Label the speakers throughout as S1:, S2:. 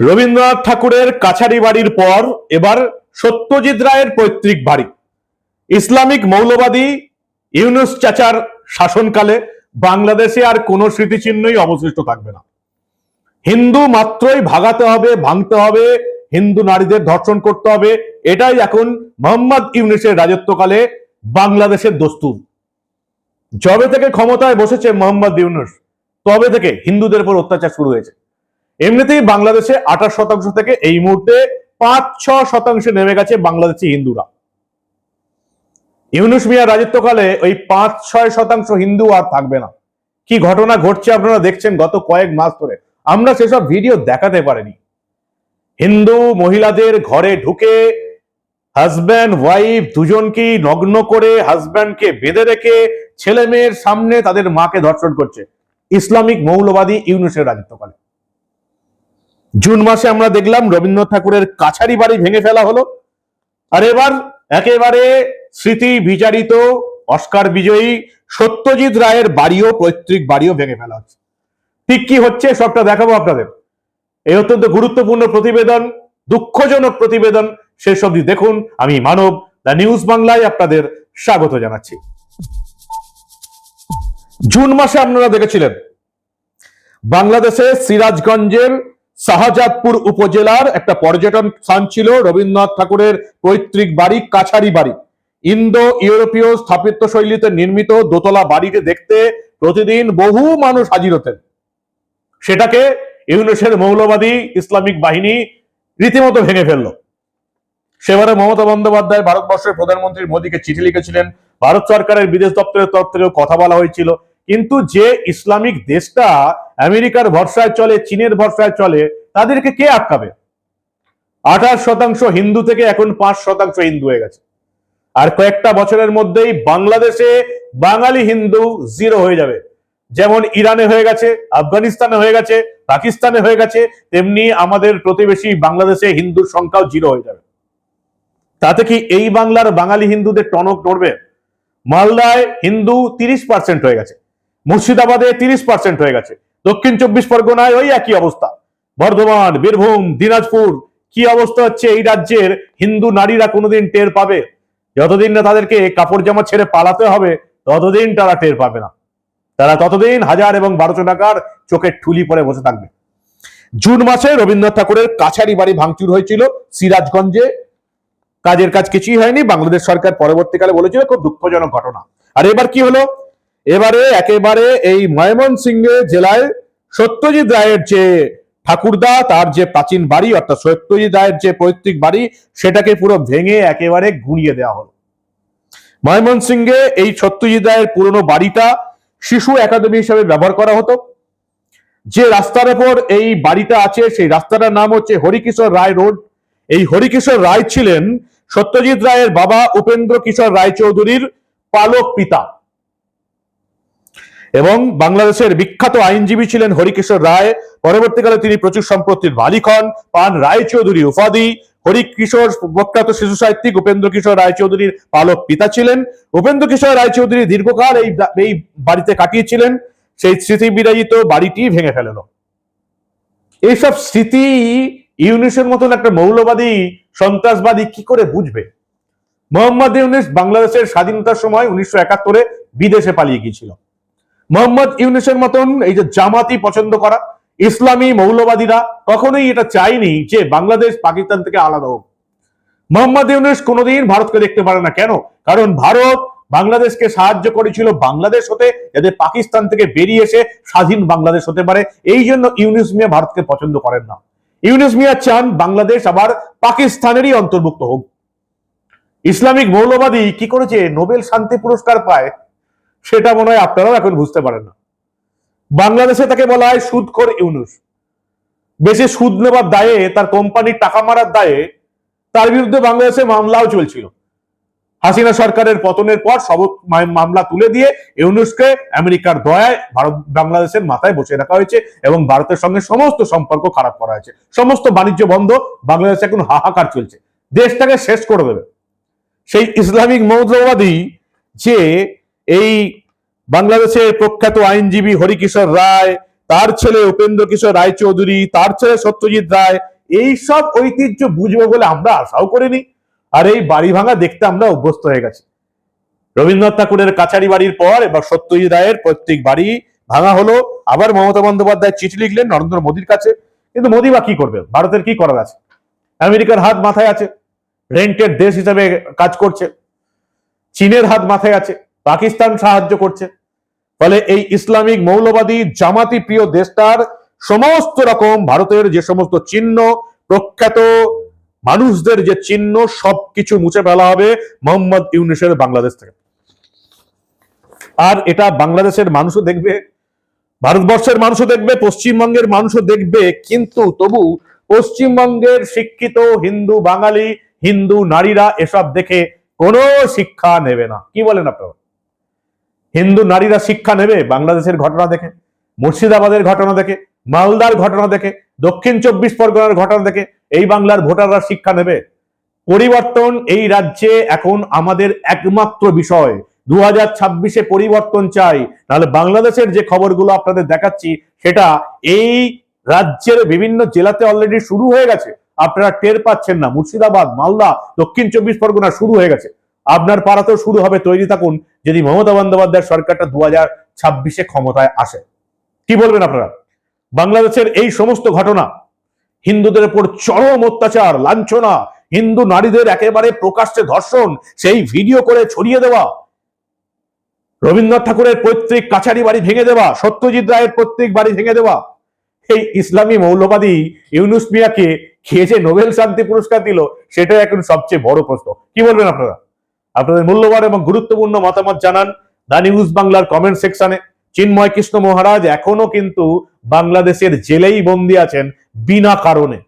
S1: রবীন্দ্রনাথ ঠাকুরের কাছারি বাড়ির পর এবার সত্যজিৎ রায়ের পৈতৃক বাড়ি। ইসলামিক মৌলবাদী ইউনুস চাচার শাসনকালে বাংলাদেশে আর কোনো স্মৃতিচিহ্নই অবশিষ্ট থাকবে না। হিন্দু মাত্রই ভাগাতে হবে, ভাঙতে হবে, হিন্দু নারীদের ধর্ষণ করতে হবে, এটাই এখন মোহাম্মদ ইউনুসের রাজত্বকালে বাংলাদেশের দস্তুর। যবে থেকে ক্ষমতায় বসেছে মোহাম্মদ ইউনুস, তবে থেকে হিন্দুদের উপর অত্যাচার শুরু হয়েছে। এমনিতেই বাংলাদেশে আঠাশ শতাংশ থেকে এই মুহূর্তে পাঁচ, ছ শতাংশে নেমে গেছে বাংলাদেশি হিন্দুরা। ইউনুস মিয়ার রাজত্বকালে ওই পাঁচ, ছয় শতাংশ হিন্দু আর থাকবে না। কি ঘটনা ঘটছে আপনারা দেখছেন গত কয়েক মাস ধরে। আমরা সেসব ভিডিও দেখাতে পারিনি। হিন্দু মহিলাদের ঘরে ঢুকে হাজব্যান্ড, ওয়াইফ দুজনকেই নগ্ন করে হাজব্যান্ডকে বেঁধে রেখে ছেলে মেয়ের সামনে তাদের মাকে ধর্ষণ করছে। ইসলামিক মৌলবাদী ইউনুসের রাজত্বকালে। জুন মাসে আমরা দেখলাম রবীন্দ্রনাথ ঠাকুরের কাছারি বাড়ি ভেঙে ফেলা হলো। আর এবার একেবারে স্মৃতি বিচারিত, অস্কার বিজয়ী সত্যজিৎ রায়ের বাড়িও, পৈতৃক বাড়িও ভেঙে ফেলা হচ্ছে। ঠিক কি হচ্ছে সবটা দেখাবো আপনাদের। এই অত্যন্ত গুরুত্বপূর্ণ প্রতিবেদন, দুঃখজনক প্রতিবেদন, শেষ অবধি দেখুন। আমি মানব, দ্য নিউজ বাংলায় আপনাদের স্বাগত জানাচ্ছি। জুন মাসে আপনারা দেখেছিলেন বাংলাদেশে সিরাজগঞ্জের শাহজাদপুর উপজেলার একটা পর্যটন স্থান ছিল রবীন্দ্রনাথ ঠাকুরের পৈতৃক বাড়ি, কাছারি বাড়ি। ইন্দো ইউরোপীয় স্থাপত্য শৈলীতে নির্মিত দোতলা বাড়িকে দেখতে প্রতিদিন বহু মানুষ হাজির হতেন। সেটাকে ইউনুসের মৌলবাদী ইসলামিক বাহিনী রীতিমতো ভেঙে ফেলল। সেবারে মমতা বন্দ্যোপাধ্যায় ভারতবর্ষের প্রধানমন্ত্রী মোদীকে চিঠি লিখেছিলেন, ভারত সরকারের বিদেশ দপ্তরের তরফ থেকেও কথা বলা হয়েছিল। কিন্তু যে ইসলামিক দেশটা আমেরিকার ভরসায় চলে, চীনের ভরসায় চলে তাদেরকে কে আটকাবে? আঠাশ শতাংশ হিন্দু থেকে এখন পাঁচ শতাংশ হিন্দু হয়ে গেছে। আর কয়েকটা বছরের মধ্যেই বাংলাদেশে বাঙালি হিন্দু জিরো হয়ে যাবে। যেমন ইরানে হয়ে গেছে, আফগানিস্তানে হয়ে গেছে, পাকিস্তানে হয়ে গেছে, তেমনি আমাদের প্রতিবেশী বাংলাদেশে হিন্দুর সংখ্যাও জিরো হয়ে যাবে। তাতে কি এই বাংলার বাঙালি হিন্দুদের টনক নড়বে? মালদায় হিন্দু তিরিশ পার্সেন্ট হয়ে গেছে, মুর্শিদাবাদে তিরিশ পার্সেন্ট হয়ে গেছে, দক্ষিণ চব্বিশ পরগনায় ওই একই অবস্থা। বর্ধমান, বীরভূম, দিনাজপুর, কি অবস্থা হচ্ছে এই রাজ্যের? হিন্দু নারীরা কোনোদিন টের পাবে? যতদিন না তাদেরকে কাপড় জামা ছেড়ে পালাতে হবে, ততদিন তারা টের পাবে না। তারা ততদিন হাজার এবং বারোশো টাকার চোখের ঠুলি পরে বসে থাকবে। জুন মাসে রবীন্দ্রনাথ ঠাকুরের কাছারি বাড়ি ভাঙচুর হয়েছিল সিরাজগঞ্জে। কাজের কাজ কিছুই হয়নি, বাংলাদেশ সরকার পরবর্তীকালে বলেছিল, খুব দুঃখজনক ঘটনা। আর এবার কি হলো? এবারে একেবারে এই ময়মনসিংহে জেলায় সত্যজিৎ রায়ের যে ঠাকুরদা, তার যে প্রাচীন বাড়ি, অর্থাৎ সত্যজিৎ রায়ের যে পৈতৃক বাড়ি, সেটাকে পুরো ভেঙে একেবারে গুঁড়িয়ে দেওয়া হলো। ময়মনসিংহে এই সত্যজিৎ রায়ের পুরনো বাড়িটা শিশু একাডেমি হিসাবে ব্যবহার করা হতো। যে রাস্তার উপর এই বাড়িটা আছে, সেই রাস্তাটার নাম হচ্ছে হরিকিশোর রায় রোড। এই হরিকিশোর রায় ছিলেন সত্যজিৎ রায়ের বাবা উপেন্দ্র কিশোর রায়চৌধুরীর পালক পিতা। এবং বাংলাদেশের বিখ্যাত আইনজীবী ছিলেন হরিকিশোর রায়। পরবর্তীকালে তিনি প্রচুর সম্পত্তির মালিক হন। পান রায়চৌধুরী উপাধি। হরিকিশোর প্রখ্যাত শিশু সাহিত্যিক উপেন্দ্র কিশোর রায়চৌধুরীর পালক পিতা ছিলেন। উপেন্দ্র কিশোর রায়চৌধুরী দীর্ঘকাল এই এই বাড়িতে কাটিয়েছিলেন। সেই স্মৃতি বিরাজিত বাড়িটি ভেঙে ফেলেন। এইসব স্মৃতি ইউনিসের মতন একটা মৌলবাদী, সন্ত্রাসবাদী কি করে বুঝবে? মোহাম্মদ ইউনিস বাংলাদেশের স্বাধীনতার সময় উনিশশো একাত্তরে বিদেশে পালিয়ে গিয়েছিল। মোহাম্মদ ইউনিসের মতন এই যে জামাতি পছন্দ করা, ইসলামী মৌলবাদীরা কখনোই এটা চায়নি যে বাংলাদেশ পাকিস্তান থেকে আলাদা হোক। মোহাম্মদ ইউনিস কোনোদিন ভারতকে দেখতে পারে না। কেন? কারণ ভারত বাংলাদেশকে সাহায্য করেছিল বাংলাদেশ হতে, যাতে পাকিস্তান থেকে বেরিয়ে এসে স্বাধীন বাংলাদেশ হতে পারে। এই জন্য ইউনিস মিয়া ভারতকে পছন্দ করেন না। ইউনিস মিয়া চান বাংলাদেশ আবার পাকিস্তানেরই অন্তর্ভুক্ত হোক। ইসলামিক মৌলবাদী কি করেছে? নোবেল শান্তি পুরস্কার পায় সেটা মনে হয় আপনারাও এখন বুঝতে পারেন না। বাংলাদেশে তাকে বলা হয় সুদখোর ইউনুস। বেশি সুদ নেবার দায়ে, তার কোম্পানির টাকা মারার দায়ে, তার বিরুদ্ধে বাংলাদেশে মামলাও চলছিল। হাসিনা সরকারের পতনের পর সব মামলা তুলে দিয়ে ইউনুসকে আমেরিকার দয়ায় ভারত বাংলাদেশের মাথায় বসে রাখা হয়েছে এবং ভারতের সঙ্গে সমস্ত সম্পর্ক খারাপ করা হয়েছে। সমস্ত বাণিজ্য বন্ধ, বাংলাদেশে এখন হাহাকার চলছে। দেশটাকে শেষ করে দেবে। সেই ইসলামিক মৌলবাদী যে এই বাংলাদেশের প্রখ্যাত আইনজীবী হরিকিশোর রায়, তার ছেলে উপেন্দ্র কিশোর রায়চৌধুরী, তার ছেলে সত্যজিৎ রায়, এই সব ঐতিহ্য বুঝব বলে আমরা আশাও করিনি। আর এই বাড়ি ভাঙা দেখতে আমরা অভ্যস্ত হয়ে গেছি। রবীন্দ্রনাথ ঠাকুরের কাছারি বাড়ির পর এবার সত্যজিৎ রায়ের প্রত্যেক বাড়ি ভাঙা হলো। আবার মমতা বন্দ্যোপাধ্যায় চিঠি লিখলেন নরেন্দ্র মোদীর কাছে। কিন্তু মোদী বা কি করবে? ভারতের কি করার আছে? আমেরিকার হাত মাথায় আছে। রেন্টের দেশ হিসেবে কাজ করছে। চীনের হাত মাথায় আছে। পাকিস্তান সাহায্য করছে। ফলে এই ইসলামিক মৌলবাদী জামাতি প্রিয় দেশটার সমস্ত রকম ভারতের যে সমস্ত চিহ্ন, প্রখ্যাত মানুষদের যে চিহ্ন, সবকিছু মুছে ফেলা হবে মোহাম্মদ ইউনিসের বাংলাদেশ থেকে। আর এটা বাংলাদেশের মানুষও দেখবে, ভারতবর্ষের মানুষও দেখবে, পশ্চিমবঙ্গের মানুষও দেখবে, কিন্তু তবু পশ্চিমবঙ্গের শিক্ষিত হিন্দু, বাঙালি, হিন্দু নারীরা এসব দেখে কোনো শিক্ষা নেবে না। কি বলেন আপনারা? হিন্দু নারীরা শিক্ষা নেবে বাংলাদেশের ঘটনা দেখে, মুর্শিদাবাদের ঘটনা দেখে, মালদার ঘটনা দেখে, দক্ষিণ চব্বিশ পরগনার ঘটনা দেখে এই বাংলার ভোটাররা শিক্ষা নেবে। পরিবর্তন এই রাজ্যে এখন আমাদের একমাত্র বিষয়। দু হাজার ছাব্বিশে পরিবর্তন চাই। নাহলে বাংলাদেশের যে খবরগুলো আপনাদের দেখাচ্ছি, সেটা এই রাজ্যের বিভিন্ন জেলাতে অলরেডি শুরু হয়ে গেছে। আপনারা টের পাচ্ছেন না। মুর্শিদাবাদ, মালদা, দক্ষিণ চব্বিশ পরগনা শুরু হয়ে গেছে। আপনার পাড়াতেও শুরু হবে, তৈরি থাকুন, যদি মমতা বন্দ্যোপাধ্যায়ের সরকারটা দু হাজার ছাব্বিশে ক্ষমতায় আসে। কি বলবেন আপনারা? বাংলাদেশের এই সমস্ত ঘটনা, হিন্দুদের উপর চরম অত্যাচার, লাঞ্ছনা, হিন্দু নারীদের একেবারে প্রকাশ্যে ধর্ষণ, সেই ভিডিও করে ছড়িয়ে দেওয়া, রবীন্দ্রনাথ ঠাকুরের পৈতৃক কাছারি বাড়ি ভেঙে দেওয়া, সত্যজিৎ রায়ের পৈতৃক বাড়ি ভেঙে দেওয়া এই ইসলামী মৌলবাদী ইউনুস মিয়াকে খেয়ে যে নোবেল শান্তি পুরস্কার দিল, সেটাই এখন সবচেয়ে বড় প্রশ্ন। কি বলবেন আপনারা? আপনাদের মূল্যবান এবং গুরুত্বপূর্ণ মতামত জানান দা নিউজ বাংলার কমেন্ট সেকশনে। চিন্ময় কৃষ্ণ মহারাজ এখনও কিন্তু বাংলাদেশের জেলেই বন্দী আছেন বিনা কারণে।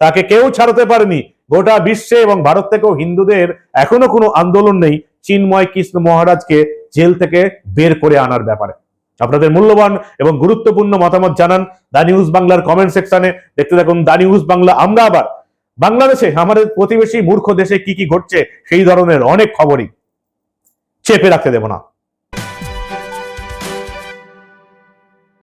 S1: তাকে কেউ ছাড়তে পারেনি। গোটা বিশ্বে এবং ভারত থেকেও হিন্দুদের এখনও কোনো আন্দোলন নেই চিন্ময় কৃষ্ণ মহারাজকে জেল থেকে বের করে আনার ব্যাপারে। আপনাদের মূল্যবান এবং গুরুত্বপূর্ণ মতামত জানান দা নিউজ বাংলার কমেন্ট সেকশনে। দেখতে থাকুন দা নিউজ বাংলা। আমরা আবার বাংলাদেশে আমাদের প্রতিবেশী মূর্খ দেশে কি কি ঘটছে সেই ধরনের অনেক খবরই চেপে রাখতে দেব না।